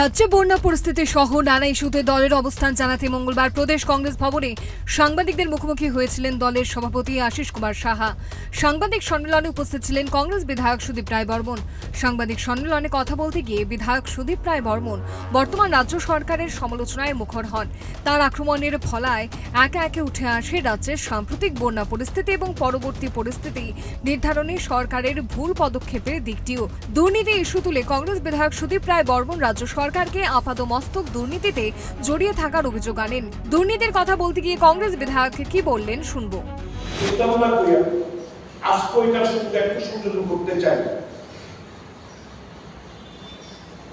রাজ্যে বন্যা পরিস্থিতি সহ নানা ইস্যুতে দলের অবস্থান জানাতে মঙ্গলবার প্রদেশ কংগ্রেস ভবনে সাংবাদিকদের মুখোমুখি হয়েছিলেন দলের সভাপতি আশিস কুমার সাহা। সাংবাদিক সম্মেলনে উপস্থিত ছিলেন কংগ্রেস বিধায়ক সুদীপ রায় বর্মন। সাংবাদিক সম্মেলনে কথা বলতে গিয়ে বিধায়ক সুদীপ রায় বর্মন বর্তমান রাজ্য সরকারের সমালোচনায় মুখর হন। তার আক্রমণের ফলায় একে একে উঠে আসে রাজ্যের সাম্প্রতিক বন্যা পরিস্থিতি এবং পরবর্তী পরিস্থিতি নির্ধারণে সরকারের ভুল পদক্ষেপের দিকটিও। দুর্নীতি ইস্যু তুলে কংগ্রেস বিধায়ক সুদীপ রায় বর্মন রাজ্য সরকারকে আপাতমস্তক দুর্নীতিতে জড়িয়ে থাকার অভিযোগ আনেন। দুর্নীতির কথা বলতে গিয়ে কংগ্রেস বিধায়ক কি বললেন শুনব।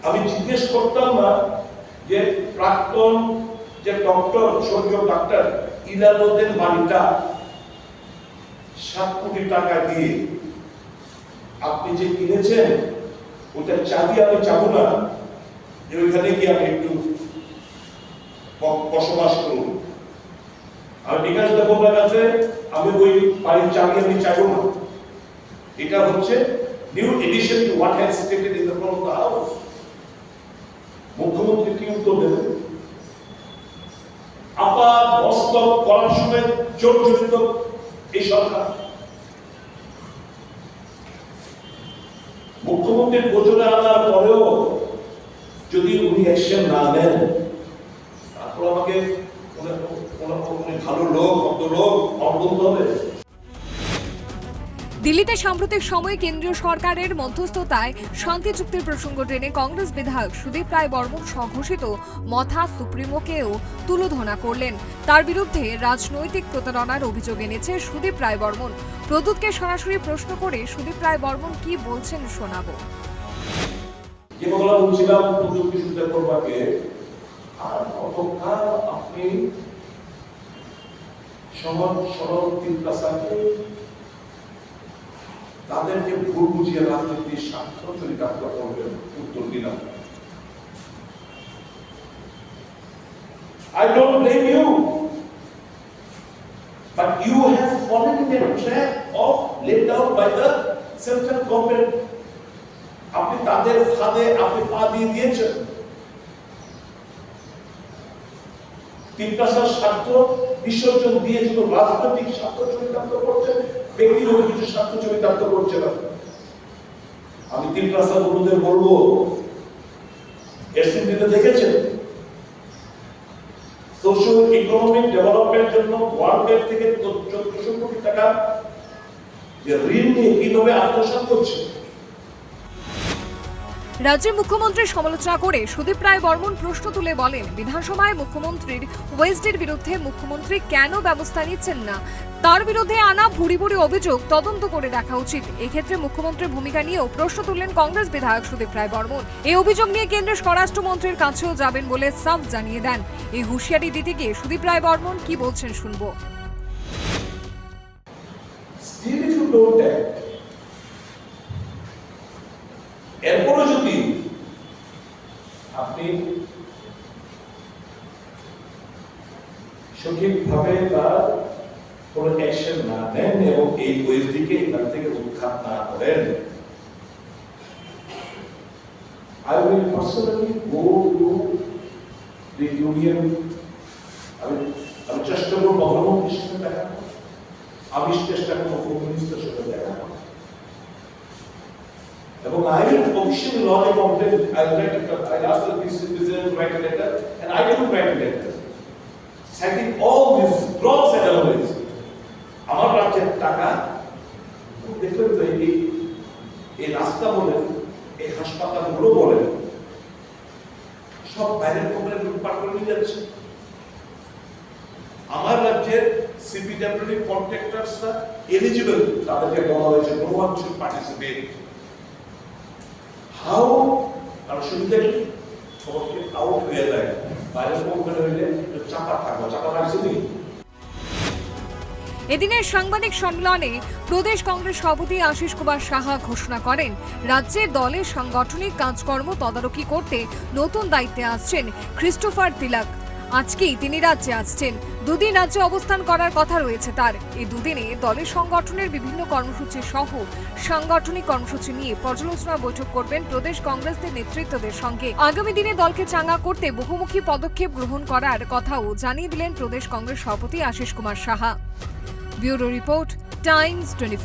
আমি জিজ্ঞেস করতাম না যে প্রাক্তন যে ডক্টর, স্বর্গীয় ডাক্তার ইলানুদ্দিন বাড়িটা সাত কোটি টাকা দিয়ে আপনি যে কিনেছেন ওটা চাবি আমি চাবো না। যে ওইখানে গিয়ে আমি একটু বসবাস করুন। আর বিকাশ দেবতার কাছে আমি ওই বাড়ির চাবি আমি চাইব না। এটা হচ্ছে new edition to what has stated in the front of the house মুখ্যমন্ত্রী কি উত্তর দেবেন? আপার মস্তক করাপশনের জর্জরিত এই সরকার। মুখ্যমন্ত্রীর গোচরে আনার পরেও যদি উনি অ্যাকশন না নেন তারপর আমাকে ভালো লোক, ভদ্র লোক আমার হবে। দিল্লিতে সাম্প্রতিক সময়ে কেন্দ্রীয় সরকারের মধ্যস্থতায় শান্তি চুক্তির প্রসঙ্গ টেনে কংগ্রেস বিধায়ক সুদীপ রায় বর্মন স্বঘোষিত মথা সুপ্রিমোকেও তুলোধনা করলেন। তার বিরুদ্ধে রাজনৈতিক প্রতারণার অভিযোগ এনেছে সুদীপ রায় বর্মন প্রদূতকে সরাসরি প্রশ্ন করে সুদীপ রায় বর্মন কি বলছেন শোনাবো। যে কথা বলছিলাম? প্রযুক্তি চিন্তা করবাকে আর কতকাল আপনি সমাজ সরল তিনটাকে তাদেরকে ভুল বুঝিয়ে রাজনীতির স্বার্থ চরিতার্থ করবেন। উত্তর দিলাম। I don't blame you. But you have fallen in a trap of laid down by the central government. আপনি তাদের ফাঁদে আপনি পা দিয়ে দিয়েছেন। আমি বলব দেখেছেন? ডেভেলপমেন্ট জন্য ওয়ার্ল্ড থেকে কোটি টাকা যে ঋণ নিয়ে কীভাবে আত্মসাৎ করছে? রাজ্যের মুখ্যমন্ত্রীর সমালোচনা করে সুদীপ রায় বর্মন প্রশ্ন তুলে বলেন, বিধানসভায় মুখ্যমন্ত্রীর ওয়েস্টের বিরুদ্ধে মুখ্যমন্ত্রী কেন ব্যবস্থা নিচ্ছেন না? তার বিরুদ্ধে আনা ভুরি ভুরি অভিযোগ তদন্ত করে দেখা উচিত। এক্ষেত্রে মুখ্যমন্ত্রীর ভূমিকা নিয়েও প্রশ্ন তুললেন কংগ্রেস বিধায়ক সুদীপ রায় বর্মন। এই অভিযোগ নিয়ে কেন্দ্রের স্বরাষ্ট্রমন্ত্রীর কাছেও যাবেন বলে সাফ জানিয়ে দেন। এই হুঁশিয়ারি দিতে গিয়ে সুদীপ রায় বর্মন কি বলছেন শুনব Still if you don't act, এরপরও যদি আপনি সঠিকভাবে তার কোন অ্যাকশন না নেন এবং এই ওয়েবটিকে এখান থেকে উত্থাপ না করেন। আই উইল পার্সোনালি আমি আমি চেষ্টা করব গভর্নমেন্টের আমি চেষ্টা করব কমিউনিস্টের এবং I will official complain I will write Citing all these gross anomalies. আমার রাজ্যের টাকা দেখলেন তো এই এই রাস্তা বলেন, এই হাসপাতালগুলো বলেন, সব বাইরের কোম্পানি লুটপাট করে নিয়ে যাচ্ছে। আমার রাজ্যের সিপিডব্লিউডি কন্ট্রাক্টরসরা এলিজিবল তাদেরকে বলা হয়েছে no one should participate how কারণ সুবিধা কি সবকে আউট হয়ে যায়। বাইরের কোম্পানি হইলে চাপা থাকব চাপা থাকছি এদিনের সাংবাদিক সম্মেলনে প্রদেশ কংগ্রেস সভাপতি আশিস কুমার সাহা ঘোষণা করেন রাজ্যে দলের সাংগঠনিক কাজকর্ম তদারকি করতে নতুন দায়িত্বে আসছেন ক্রিস্টোফার তিলাক। আজকেই তিনি রাজ্যে আসছেন। দুদিন রাজ্যে অবস্থান করার কথা রয়েছে তার। এই দুদিনে দলের সংগঠনের বিভিন্ন কর্মসূচি সহ সাংগঠনিক কর্মসূচি নিয়ে পর্যালোচনা বৈঠক করবেন প্রদেশ কংগ্রেসের নেতৃত্বদের সঙ্গে। আগামী দিনে দলকে চাঙ্গা করতে বহুমুখী পদক্ষেপ গ্রহণ করার কথাও জানিয়ে দিলেন প্রদেশ কংগ্রেস সভাপতি Ashis Kumar Saha. Bureau report, Times twenty